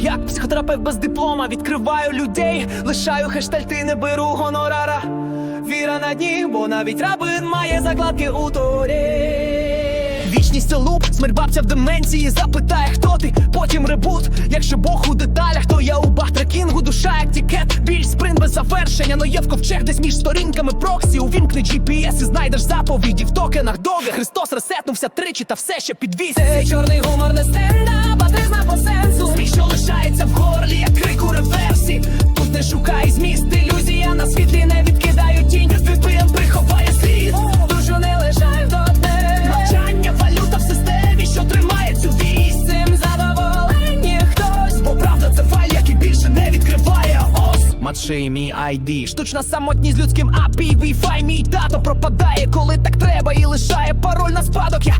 як психотерапевт без диплома відкриваю людей, лишаю хештальти, не беру гонорара. Віра на дні, бо навіть рабин має закладки у торі. Вічність луп, смерть бабця в деменції запитає, хто ти, потім ребут. Якщо Бог у деталях, то я у бахтрекінгу, душа як тікет, біль спринт без завершення, но є в ковчег десь між сторінками проксі. Увімкни GPS і знайдеш заповіді в токенах доги. Христос ресетнувся тричі, та все ще підвіз. Це чорний гумор не стендап, а тризна по сенсу. Що лишається в горлі, як крик у реверсі. Тут не шукай зміст, ілюзія на світлі не відкидаю тінь. VPN приховає слід, душу не лишай в дотне. Навчання, валюта в системі, що тримає цю вісь. Цим задоволені хтось, бо правда це файл, який більше не відкриває ос. Матшей мій ID Штучна самотність з людським API Wi-Fi мій тато пропадає, коли так треба, і лишає пароль на спадок. Я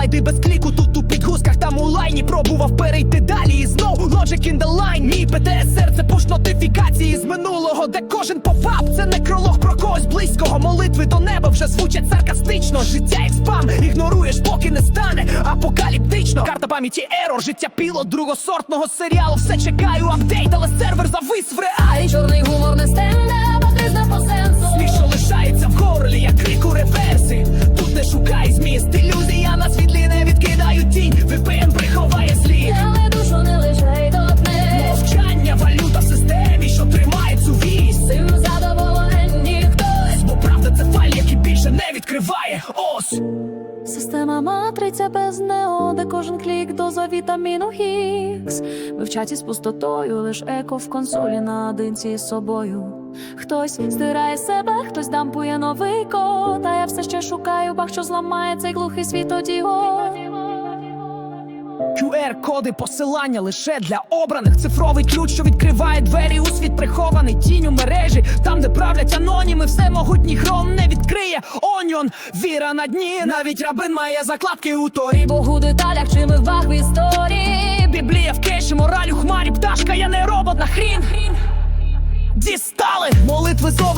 слайди без кліку. Тут у підгузках там у лайні пробував перейти далі. І знов Logic in the line Мій ПТСР це пуш нотифікації з минулого, де кожен попап це некролог про когось близького. Молитви до неба вже звучать саркастично. Життя як спам, ігноруєш, поки не стане апокаліптично. Карта пам'яті ерор, життя пілот другосортного серіалу. Все чекаю, апдейт, але сервер завис в реалі. Відкриває. Ось. Система матриця без нео, де кожен клік доза вітаміну Хікс. Ми в з пустотою, лиш еко в консолі наодинці з собою. Хтось здирає себе, хтось дампує новий код. А я все ще шукаю бах, що зламає цей глухий світодіод. QR-коди посилання лише для обраних. Цифровий ключ, що відкриває двері у світ прихований тінь у мережі. Там, де правлять аноніми, все могутній хром не відкриє. Оньон, віра на дні. Навіть рабин має закладки у торі. Бог у деталях, чи ми ваг в історії.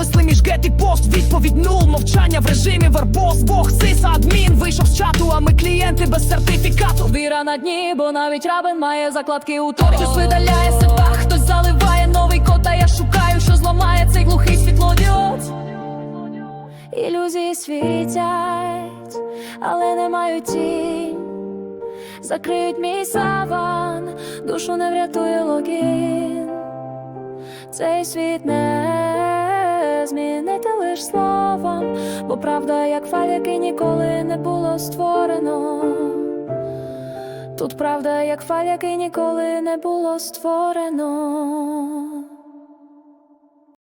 Молитви між гет і пост. Відповідь нул, мовчання в режимі вербос. Бог сиса адмін вийшов з чату, а ми клієнти без сертифікату. Віра на дні, бо навіть рабин має закладки у торі. Хтось видаляє себе, хтось заливає новий код, а я шукаю, що зламає цей глухий світлодіод. Ілюзії світять, але не мають тінь. Закриють мій саван, душу не врятує логін. Цей світ не змінити лиш словом, бо правда, як фаль, який ніколи не було створено. Тут правда, як фаль, який ніколи не було створено.